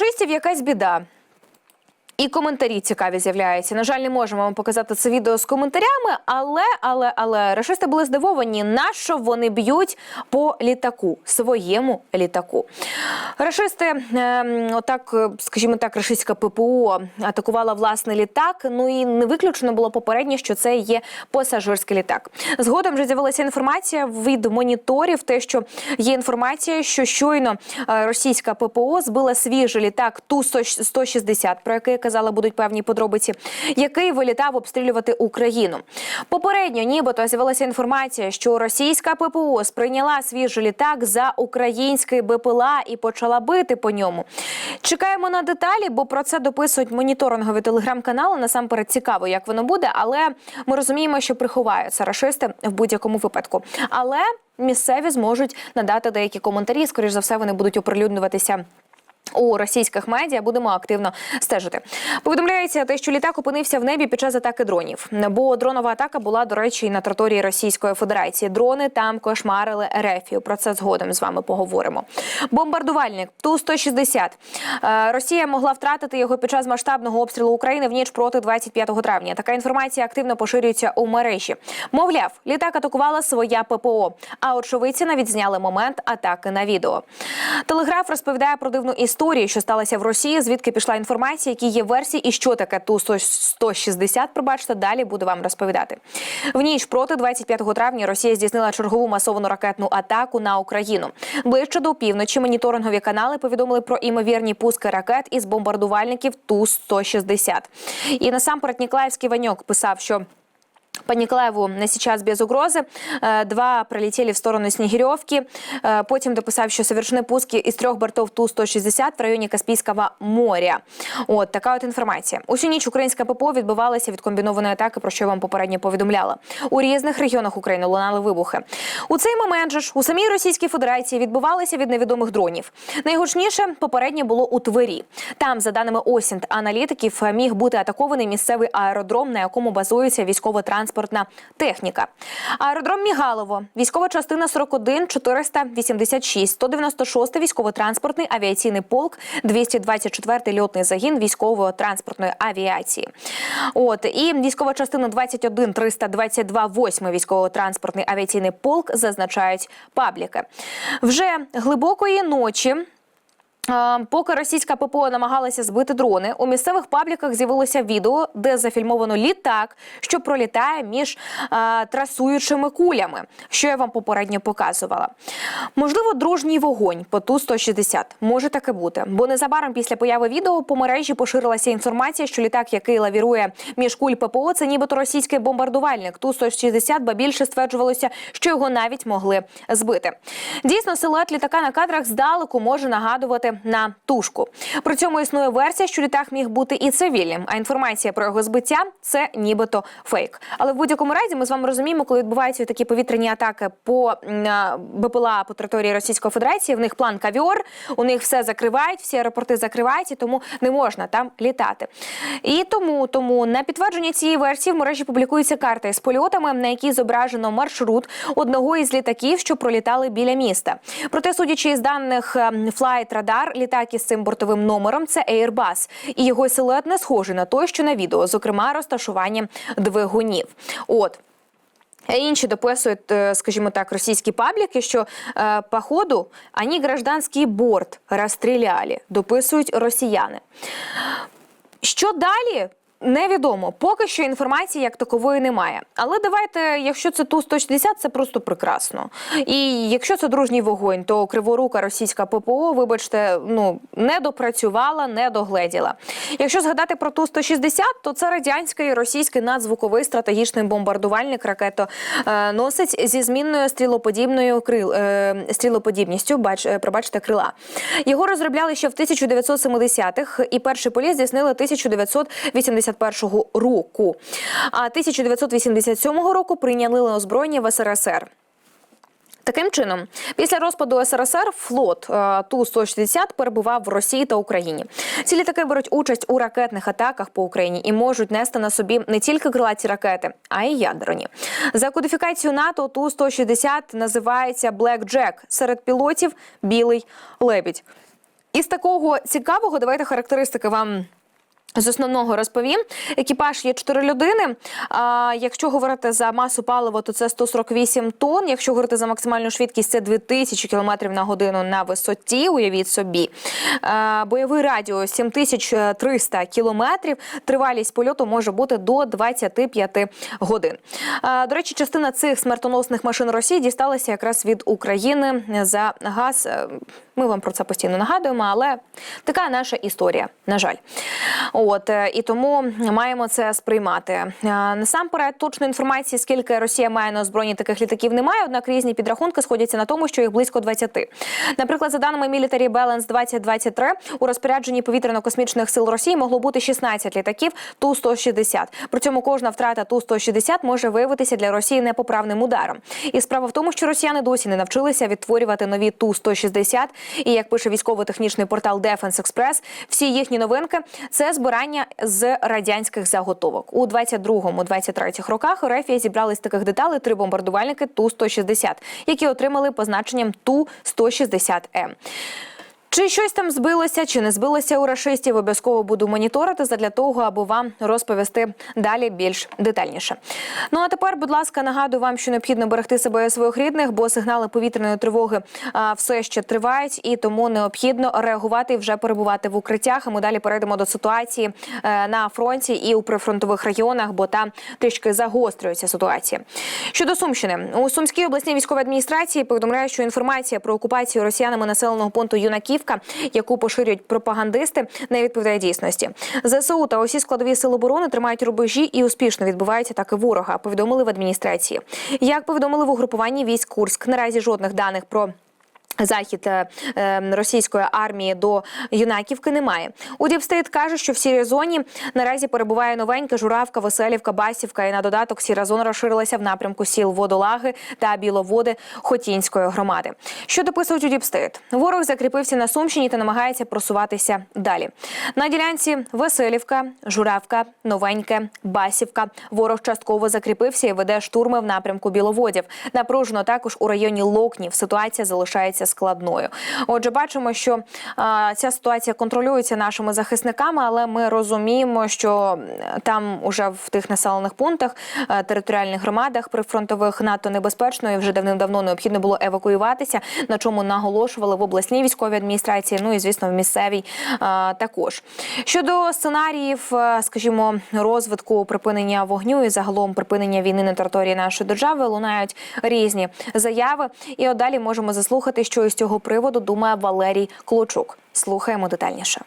рашистів якась біда. І коментарі цікаві з'являються. На жаль, не можемо вам показати це відео з коментарями, але але але рашисти були здивовані, на що вони б'ють по літаку, своєму літаку. Рашисти, е, отак, скажімо так, рашистська ППО атакувала власний літак. Ну і не виключено було попередньо, що це є пасажирський літак. Згодом вже з'явилася інформація від моніторів. Те, що є інформація, що щойно е, російська ППО збила свіжий літак ту 160 про який казала, будуть певні подробиці, який вилітав обстрілювати Україну. Попередньо, нібито з'явилася інформація, що російська ППО сприйняла свіжий літак за український БПЛА і почала бити по ньому. Чекаємо на деталі, бо про це дописують моніторингові телеграм-канали. Насамперед цікаво, як воно буде, але ми розуміємо, що приховаються рашисти в будь-якому випадку. Але місцеві зможуть надати деякі коментарі. Скоріш за все, вони будуть оприлюднюватися. У російських медіа будемо активно стежити. Повідомляється те, що літак опинився в небі під час атаки дронів. Бо дронова атака була, до речі, і на території Російської Федерації. Дрони там кошмарили Ерефію. Про це згодом з вами поговоримо. Бомбардувальник ту 160 Е, Росія могла втратити його під час масштабного обстрілу України в ніч проти 25 травня. Така інформація активно поширюється у мережі. Мовляв, літак атакувала своя ППО. А очевидці навіть зняли момент атаки на відео. Телеграф розповідає про дивну історію, що сталася в Росії. Звідки пішла інформація, які є версії, і що таке ту 160, Пробачте, далі буду вам розповідати. В ніч проти 25 травня Росія здійснила чергову масовану ракетну атаку на Україну. Ближче до півночі моніторингові канали повідомили про імовірні пуски ракет із бомбардувальників ту 160 І насамперед Ніколаївський Ваньок писав, що по Николаеву на сейчас без угрозы. Э, Два пролетели в сторону Снегиревки. Э, Потім дописав, що совершені пуски із трьох бортів Ту-160 в районі Каспійського моря. От така от інформація. Усю ніч українська ППО відбивалася від комбінованої атаки, про що я вам попередньо повідомляла. У різних регіонах України лунали вибухи. У цей момент же ж у самій Російській Федерації відбувалися від невідомих дронів. Найгучніше попереднє було у Твері. Там, за даними Осінт аналітиків, міг бути атакований місцевий аеродром, на якому базується військово-транспортна техніка. Аеродром Мігалово, військова частина 41 486, 196 військово-транспортний авіаційний полк, 224 льотний загін військово-транспортної авіації. От і військова частина 21 322 8 військово-транспортний авіаційний полк зазначають пабліки. Вже глибокої ночі. Е, Поки російська ППО намагалася збити дрони, у місцевих пабліках з'явилося відео, де зафільмовано літак, що пролітає між е, трасуючими кулями, що я вам попередньо показувала. Можливо, дружній вогонь по ту 160 може таке бути, бо незабаром після появи відео по мережі поширилася інформація, що літак, який лавірує між куль ППО, це нібито російський бомбардувальник ту 160 ба більше стверджувалося, що його навіть могли збити. Дійсно, силует літака на кадрах здалеку може нагадувати на тушку. При цьому існує версія, що літак міг бути і цивільним, а інформація про його збиття це нібито фейк. Але в будь-якому разі ми з вами розуміємо, коли відбуваються такі повітряні атаки по БПЛА по території Російської Федерації. В них план кавіор, у них все закривають, всі аеропорти закривають, і тому не можна там літати. І тому, тому на підтвердження цієї версії в мережі публікується карта із польотами, на якій зображено маршрут одного із літаків, що пролітали біля міста. Проте, судячи із даних ем, Flight Radar, літак із цим бортовим номером це Airbus. І його силует не схожий на той, що на відео, зокрема розташування двигунів. От. Інші дописують, е, скажімо так, російські пабліки, що е, по ходу ані гражданський борт розстріляли, дописують росіяни. Що далі? Невідомо, поки що інформації як такової немає. Але давайте, якщо це ту 160 це просто прекрасно. І якщо це дружній вогонь, то криворука російська ППО, вибачте, ну не допрацювала, не догледіла. Якщо згадати про ту 160 то це радянський російський надзвуковий стратегічний бомбардувальник ракетоносець зі змінною стрілоподібною крил е, стрілоподібністю. Бач, е, пробачте, крила. Його розробляли ще в 1970-х, і перший політ здійснили 1981 року. А 1987 року прийняли на озброєння в СРСР. Таким чином, після розпаду СРСР флот е, Ту-160 перебував в Росії та Україні. Ці літаки беруть участь у ракетних атаках по Україні і можуть нести на собі не тільки крилаті ракети, а й ядерні. За кодифікацією НАТО Ту-160 називається Black Jack. Серед пілотів білий лебідь. Із такого цікавого, давайте характеристики вам. З основного розповім, екіпаж є 4 людини. А, якщо говорити за масу палива, то це 148 тонн. Якщо говорити за максимальну швидкість, це 2000 км на годину на висоті. Уявіть собі. А, бойовий радіус 7300 кілометрів. Тривалість польоту може бути до 25 годин. А, до речі, частина цих смертоносних машин Росії дісталася якраз від України за газ. Ми вам про це постійно нагадуємо, але така наша історія, на жаль. От е, і тому маємо це сприймати. Е, Насамперед, точної інформації, скільки Росія має на озброєнні таких літаків, немає. Однак різні підрахунки сходяться на тому, що їх близько 20. Наприклад, за даними Military Balance 2023, у розпорядженні повітряно-космічних сил Росії могло бути 16 літаків Ту-160. При цьому кожна втрата Ту-160 може виявитися для Росії непоправним ударом. І справа в тому, що росіяни досі не навчилися відтворювати нові Ту-160. І як пише військово-технічний портал Defense Express, всі їхні новинки це збирання з радянських заготовок. У 22-23 роках Рефія зібрали з таких деталей три бомбардувальники Ту-160, які отримали позначенням Ту-160М. Чи щось там збилося, чи не збилося у рашистів, обов'язково буду моніторити задля того, аби вам розповісти далі більш детальніше. Ну а тепер, будь ласка, нагадую вам, що необхідно берегти себе і своїх рідних, бо сигнали повітряної тривоги а, все ще тривають, і тому необхідно реагувати і вже перебувати в укриттях. А ми далі перейдемо до ситуації е, на фронті і у прифронтових регіонах, бо там трішки загострюється ситуація. Щодо Сумщини, у Сумській обласній військовій адміністрації повідомляють, що інформація про окупацію росіянами населеного пункту Юнаківка, яку поширюють пропагандисти, не відповідає дійсності. ЗСУ та усі складові сили оборони тримають рубежі і успішно відбуваються атаки ворога. Повідомили в адміністрації. Як повідомили в угрупуванні військ Курськ, наразі жодних даних про. Захід е, е, російської армії до юнаківки немає. У Діпстейт каже, що в сірій зоні наразі перебуває новенька Журавка, Веселівка, Басівка. І на додаток сіра зона розширилася в напрямку сіл Водолаги та Біловоди Хотінської громади. Що дописують у Діпстейт? Ворог закріпився на Сумщині та намагається просуватися далі. На ділянці Веселівка, Журавка, Новеньке, Басівка. Ворог частково закріпився і веде штурми в напрямку Біловодів. Напружено також у районі Локнів. Ситуація залишається складною. Отже, бачимо, що ця ситуація контролюється нашими захисниками, але ми розуміємо, що там уже в тих населених пунктах, е, територіальних громадах прифронтових надто небезпечно і вже давним-давно необхідно було евакуюватися, на чому наголошували в обласній військовій адміністрації. Ну і звісно, в місцевій також. Щодо сценаріїв, е, скажімо, розвитку припинення вогню і загалом припинення війни на території нашої держави лунають різні заяви. І от далі можемо заслухати, що із цього приводу думає Валерій Клочук. Слухаємо детальніше.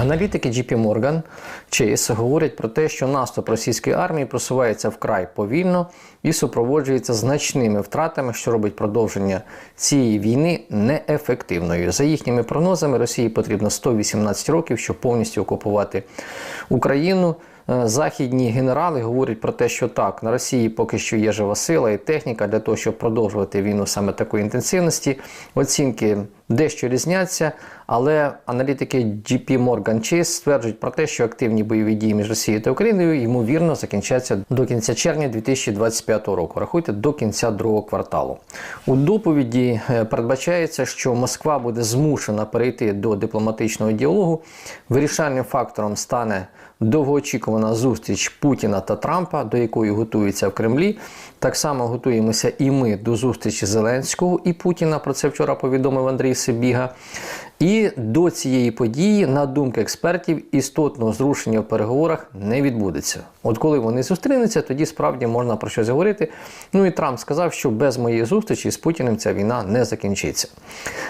Аналітики JP Morgan Chase говорять про те, що наступ російської армії просувається вкрай повільно і супроводжується значними втратами, що робить продовження цієї війни неефективною. За їхніми прогнозами, Росії потрібно 118 років, щоб повністю окупувати Україну. Е, Західні генерали говорять про те, що так, на Росії поки що є жива сила і техніка для того, щоб продовжувати війну саме такої інтенсивності. Оцінки дещо різняться, але аналітики JP Morgan Chase стверджують про те, що активні бойові дії між Росією та Україною ймовірно закінчаться до кінця червня 2025 року. Рахуйте до кінця другого кварталу. У доповіді е, передбачається, що Москва буде змушена перейти до дипломатичного діалогу. Вирішальним фактором стане довгоочікувана зустріч Путіна та Трампа, до якої готуються в Кремлі. Так само готуємося і ми до зустрічі Зеленського і Путіна. Про це вчора повідомив Андрій Сибіга. І до цієї події, на думку експертів, істотного зрушення в переговорах не відбудеться. От коли вони зустрінуться, тоді справді можна про щось говорити. Ну і Трамп сказав, що без моєї зустрічі з Путіним ця війна не закінчиться.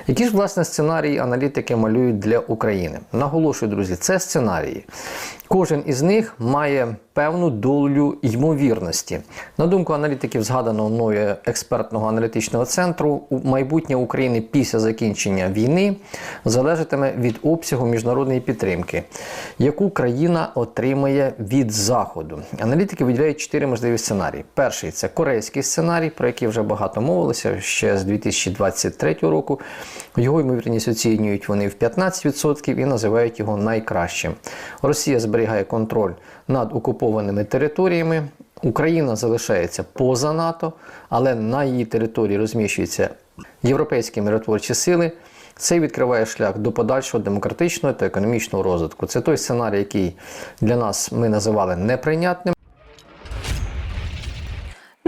Які ж власне сценарії аналітики малюють для України? Наголошую, друзі, це сценарії. Кожен із них має певну долю ймовірності. На думку аналітиків, згаданого мною експертного аналітичного центру, майбутнє України після закінчення війни залежатиме від обсягу міжнародної підтримки, яку країна отримає від заходу. Аналітики виділяють чотири можливі сценарії. Перший це корейський сценарій, про який вже багато мовилося ще з 2023 року. Його ймовірність оцінюють вони в 15% і називають його найкращим. Росія зберігає контроль над окупованими територіями. Україна залишається поза НАТО, але на її території розміщуються європейські миротворчі сили. Це відкриває шлях до подальшого демократичного та економічного розвитку. Це той сценарій, який для нас ми називали неприйнятним.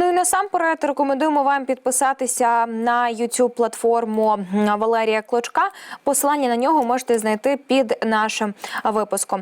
Ну і насамперед рекомендуємо вам підписатися на youtube платформу Валерія Клочка. Посилання на нього можете знайти під нашим випуском.